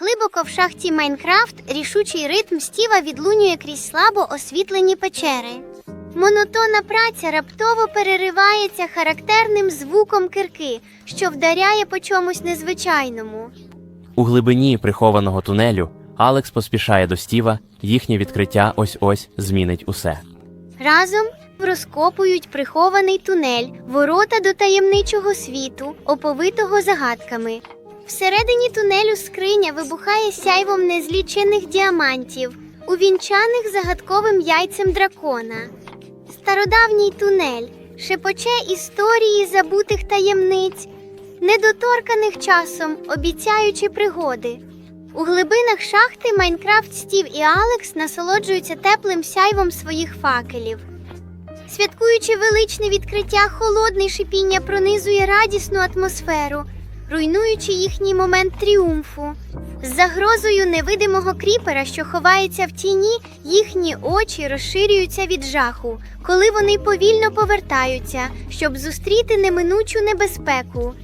Глибоко в шахті Майнкрафт рішучий ритм Стіва відлунює крізь слабо освітлені печери. Монотонна праця раптово переривається характерним звуком кирки, що вдаряє по чомусь незвичайному. У глибині прихованого тунелю Алекс поспішає до Стіва, їхнє відкриття ось-ось змінить усе. Разом розкопують прихований тунель, ворота до таємничого світу, оповитого загадками. Всередині тунелю скриня вибухає сяйвом незлічених діамантів, увінчаних загадковим яйцем дракона. Стародавній тунель шепоче історії забутих таємниць, недоторканих часом, обіцяючи пригоди. У глибинах шахти Майнкрафт Стів і Алекс насолоджуються теплим сяйвом своїх факелів. Святкуючи величне відкриття, холодне шипіння пронизує радісну атмосферу, руйнуючи їхній момент тріумфу. З загрозою невидимого кріпера, що ховається в тіні, їхні очі розширюються від жаху, коли вони повільно повертаються, щоб зустріти неминучу небезпеку.